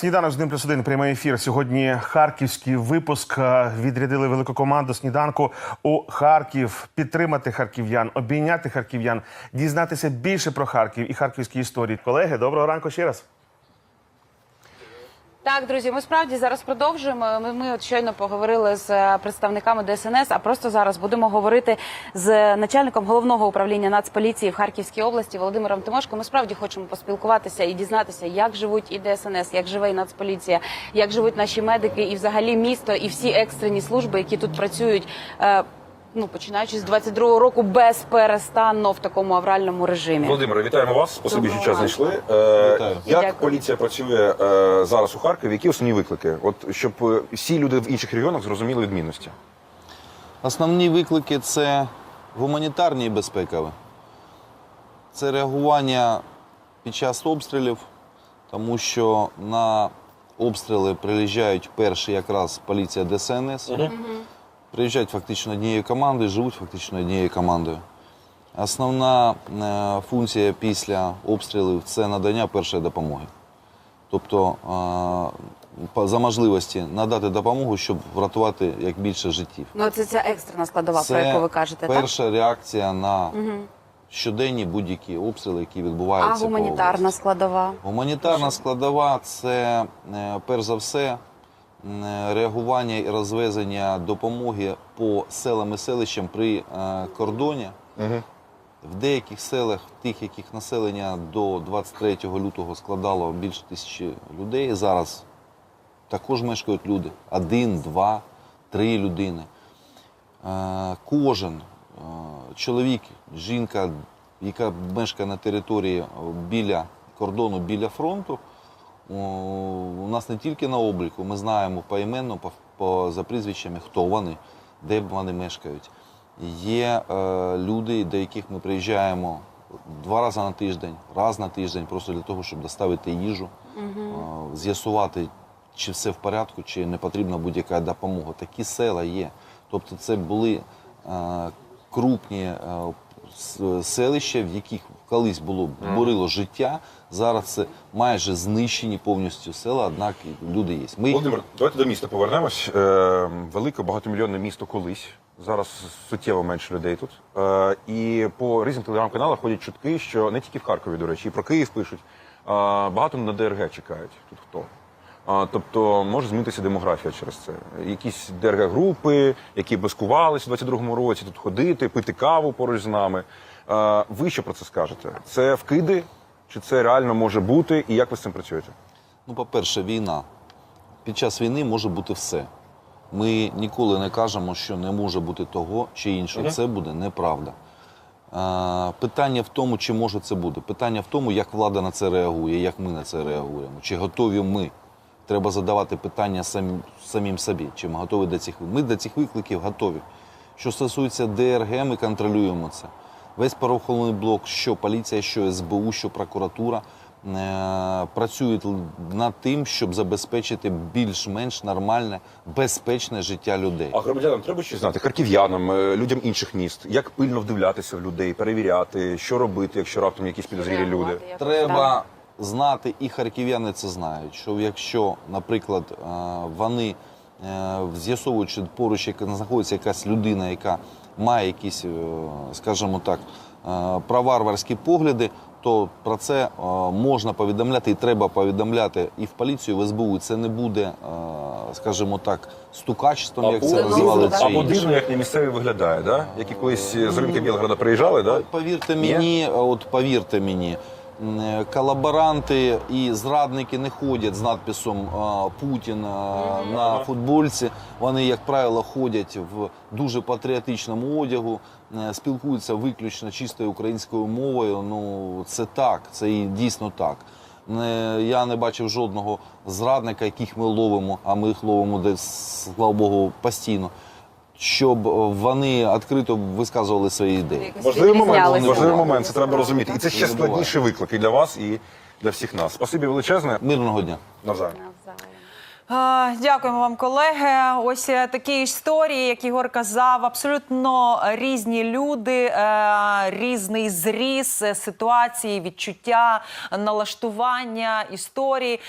Сніданок з ним плюс один прямий ефір. Сьогодні харківський випуск. Е, Відрядили велику команду сніданку у Харків. Підтримати харків'ян, обійняти харків'ян, дізнатися більше про Харків і харківські історії. Колеги, доброго ранку ще раз. Так, друзі, ми справді зараз продовжуємо. Ми, ми от щойно поговорили з е, представниками ДСНС, а просто зараз будемо говорити з начальником головного управління Нацполіції в Харківській області Володимиром Тимошко. Ми справді хочемо поспілкуватися і дізнатися, як живуть і ДСНС, як живе і Нацполіція, як живуть наші медики, і взагалі місто, і всі екстрені служби, які тут працюють. Ну, починаючи з 22-го року безперестанно в такому авральному режимі. Володимире, вітаємо вас. Спасибі, що Доброго час знайшли. Е, Як Дякую. поліція працює е, зараз у Харкові? Які основні виклики? От щоб е, всі люди в інших регіонах зрозуміли відмінності. Основні виклики це гуманітарні і безпекові. Це реагування під час обстрілів, тому що на обстріли приїжджають перші якраз поліція ДСНС. Приїжджають фактично однією командою, живуть фактично однією командою. Основна е, функція після обстрілів це надання першої допомоги. Тобто е, за можливості надати допомогу, щоб врятувати як більше життів. Ну, це ця екстрена складова, Це про яку ви кажете, так? перша реакція на щоденні будь-які обстріли, які відбуваються. по гуманітарна області. складова. Гуманітарна складова це е, перш за все реагування і розвезення допомоги по селам і селищам при е, кордоні. В деяких селах, тих, яких населення до 23 лютого складало більше тисячі людей, зараз також мешкають люди. Один, два, три людини. Е, Кожен е, чоловік, жінка, яка мешкає на території біля кордону, біля фронту, у нас не тільки на обліку, ми знаємо поіменно, по, по, за прізвищами, хто вони, де вони мешкають. Є е, люди, до яких ми приїжджаємо два рази на тиждень, раз на тиждень, просто для того, щоб доставити їжу, е, з'ясувати, чи все в порядку, чи не потрібна будь-яка допомога. Такі села є. Тобто це були е, крупні е, селища, в яких колись було бурило життя. Зараз це майже знищені повністю села, однак люди є. Ми Володимир, давайте до міста повернемось. Е, велике багатомільйонне місто колись. Зараз суттєво менше людей тут. Е, і по різним телеграм-каналах ходять чутки, що не тільки в Харкові, до речі, і про Київ пишуть. Е, багато на ДРГ чекають. Тут хто? А, тобто може змінитися демографія через це. Якісь ДРГ-групи, які блискувалися у 22-му році, тут ходити, пити каву поруч з нами. Ви що про це скажете? Це вкиди? Чи це реально може бути? І як ви з цим працюєте? Ну, по-перше, війна. Під час війни може бути все. Ми ніколи не кажемо, що не може бути того чи іншого. Це буде неправда. Питання в тому, чи може це бути. Питання в тому, як влада на це реагує, як ми на це реагуємо. Чи готові ми? Треба задавати питання самим, самим собі, чи ми готові до цих викликів. Ми до цих викликів готові. Що стосується ДРГ, ми контролюємо це. Весь правоохоронний блок, що поліція, що СБУ, що прокуратура е, працюють над тим, щоб забезпечити більш-менш нормальне, безпечне життя людей. А громадянам треба щось знати, харків'янам, е, людям інших міст, як пильно вдивлятися в людей, перевіряти, що робити, якщо раптом якісь підозрілі люди. Треба знати, і харків'яни це знають, що якщо, наприклад, е, вони е, з'ясовують, поруч яка знаходиться якась людина, яка має якісь, е, скажімо так, проварварські погляди, то про це можна повідомляти і треба повідомляти і в поліцію, і в СБУ. Це не буде, скажімо так, стукачеством, як це називали або дивно, як на місцеві виглядає, да? які колись з ринка Білграда приїжджали, да? Повірте мені, от повірте мені, колаборанти і зрадники не ходять з надписом е, Путін е, на футбольці. Вони, як правило, ходять в дуже патріотичному одягу, е, спілкуються виключно чистою українською мовою. Ну це так, це і дійсно так. Я не бачив жодного зрадника, яких ми ловимо, а ми їх ловимо десь, слава Богу, постійно щоб е, вони відкрито висказували свої ідеї. Важливий момент, важливий момент, це треба розуміти. І це ще складніший виклик і для вас, і для всіх нас. Спасибі величезне. Мирного дня. Навзаєм. Дякуємо вам, колеги. Ось е, такі історії, як Ігор казав, абсолютно різні люди, е, різний зріз ситуації, відчуття, налаштування історії.